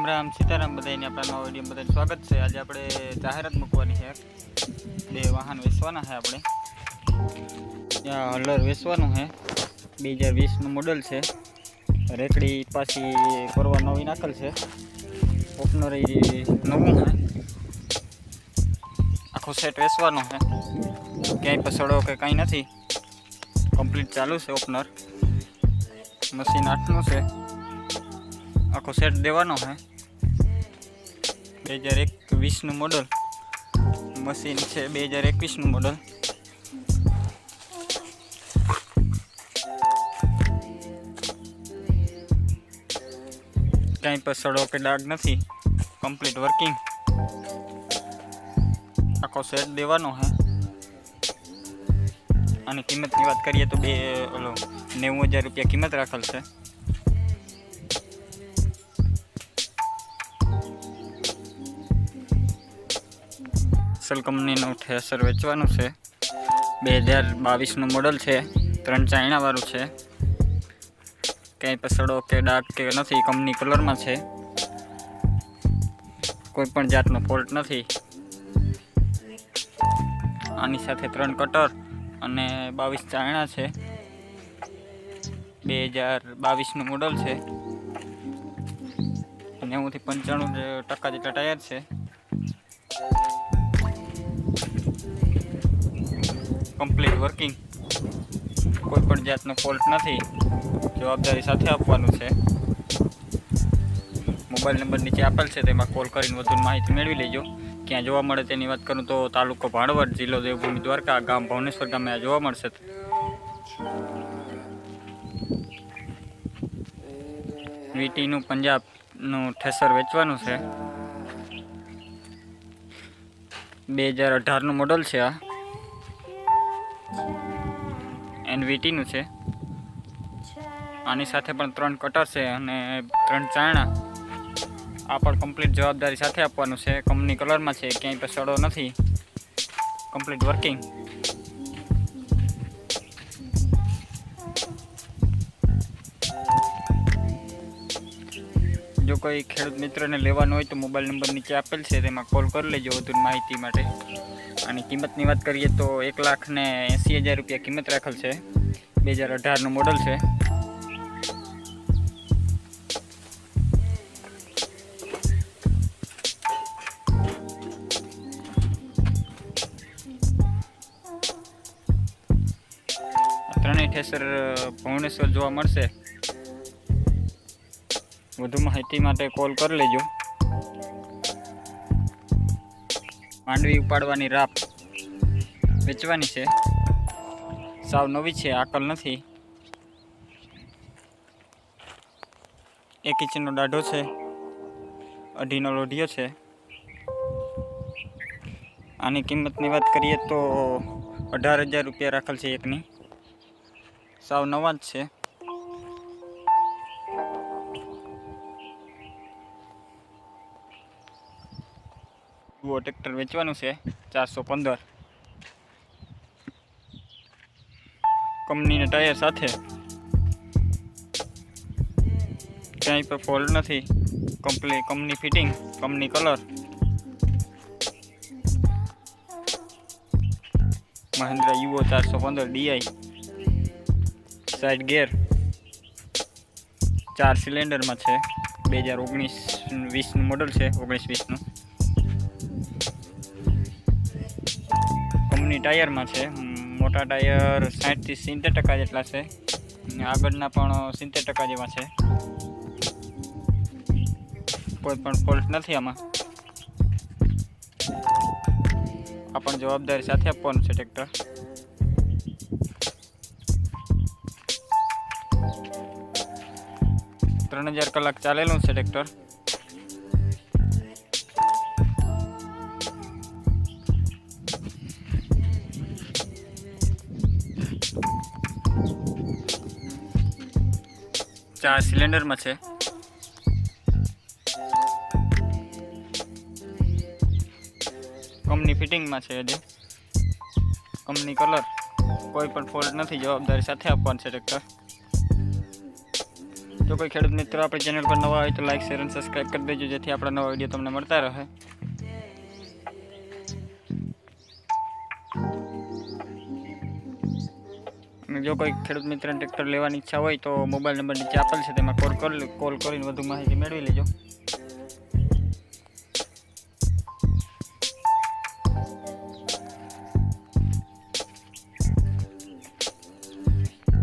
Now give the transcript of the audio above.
રામ રામ, સીતારામ બધાને આપણા નવા વીડિયો બધાને સ્વાગત છે. આજે આપણે જાહેરાત મૂકવાની છે. બે વાહન વેચવાના છે આપણે. ત્યાં હલર વેચવાનું છે. બે હજાર વીસનું મોડલ છે. રેકડી પાછી પરવા નવી નાખેલ છે. ઓપનર એ નવું છે. આખો સેટ વેચવાનો છે. ક્યાંય પસડો કે કાંઈ નથી. કમ્પ્લીટ ચાલુ છે ઓપનર મશીન આઠનું છે. આખો સેટ દેવાનો છે. બે હજાર એકવીસનું મોડલ મશીન છે બે હજાર એકવીસનું મોડલ કાંઈ સડો કે ડાઘ નથી. કમ્પ્લીટ વર્કિંગ આખો સેટ દેવાનો છે અને કિંમતની વાત કરીએ તો બે, ઓલો નેવું હજાર રૂપિયા કિંમત રાખેલ છે. અસલ કંપનીનું થ્રેસર વેચવાનું છે. બે હજાર બાવીસનું મોડલ છે. ત્રણ ચાઇનાવાળું છે. ક્યાંય પસડો કે ડાઘ કે નથી કંપની કલરમાં છે. કોઈ પણ જાતનો ફોલ્ટ નથી. આની સાથે ત્રણ કટર અને બાવીસ ચાયણા છે. બે હજાર બાવીસનું મોડલ છે. નેવુંથી પંચાણું ટકા જેટલા ટાયર છે. કમ્પ્લીટ વર્કિંગ કોઈ પણ જાતનો ફોલ્ટ નથી. જવાબદારી સાથે આપવાનું છે. મોબાઈલ નંબર નીચે આપેલ છે, તેમાં કોલ કરીને વધુ માહિતી મેળવી લેજો. ક્યાં જોવા મળે તેની વાત કરું તો તાલુકો ભાણવડ, જિલ્લો દેવભૂમિ દ્વારકા, ગામ ભવનેશ્વર ગામે આ જોવા મળશે. વીટીનું પંજાબનું ઠેસર વેચવાનું છે. બે હજાર અઢારનું મોડલ છે આ. એનવીટીનું છે. આની સાથે પણ ત્રણ કટર છે અને ત્રણ ચાણા આ પણ કમ્પ્લીટ જવાબદારી સાથે આપવાનું છે. કંપની કલરમાં છે ક્યાંય પણ સડો નથી. કમ્પ્લીટ વર્કિંગ જો કોઈ ખેડૂત મિત્રને લેવાનું હોય તો મોબાઈલ નંબર નીચે આપેલ છે, તેમાં કોલ કરી લેજો વધુ માહિતી માટે. અને કિંમતની વાત કરીએ તો એક લાખ ને એંસી હજાર રૂપિયા કિંમત રાખેલ છે. બે હજાર અઢારનું મોડલ છે. ત્રણેય ઠેસર ભુવનેશ્વર જોવા મળશે. વધુ માહિતી માટે કોલ કરી લેજો. માંડવી ઉપાડવાની રાપ વેચવાની છે. સાવ નવી છે, આકલ નથી. એક ઇંચનો દાઢો છે, અઢીનો લોઢિયો છે. આની કિંમતની વાત કરીએ તો અઢાર હજાર રૂપિયા રાખેલ છે એકની. સાવ નવા જ છે. જુઓ, ટ્રેક્ટર વેચવાનું છે, ચારસો પંદર. કંપનીના ટાયર સાથે. ક્યાંય પર ફોલ્ટ નથી. Comply company fitting company colour Mahindra યુઓ ચારસો પંદર ડીઆઈ સાઈડ ગેર. ચાર સિલિન્ડરમાં છે. બે હજાર ઓગણીસ, વીસનું મોડલ છે, ઓગણીસ, વીસનું. કંપની ટાયરમાં છે. મોટા ટાયર સાઠથી સિત્તેર ટકા જેટલા છે. આગળના પણ સિત્તેર ટકા જેવા છે. કોઈ પણ ફોલ્ટ નથી આમાં. આ પણ જવાબદારી સાથે આપવાનું છે ટ્રેક્ટર ત્રણ હજાર કલાક ચાલેલું છે ટ્રેક્ટર ચાર સિલિન્ડરમાં છે કંપની ફિટિંગમાં છે હજી કંપની કલર કોઈ પણ ફોલ્ટ નથી, જવાબદારી સાથે આપવાનું છે ટ્રેક્ટર જો કોઈ ખેડૂત મિત્રો આપણી ચેનલ પર નવા હોય તો લાઈક શેર અને સબસ્ક્રાઈબ કરી દેજો, જેથી આપણા નવા વીડિયો તમને મળતા રહે. જો કોઈ ખેડૂત મિત્રને ટ્રેક્ટર લેવાની ઈચ્છા હોય તો મોબાઈલ નંબર નીચે આપેલ છે, તેમાં કોલ કરી કોલ કરીને વધુ માહિતી મેળવી લેજો.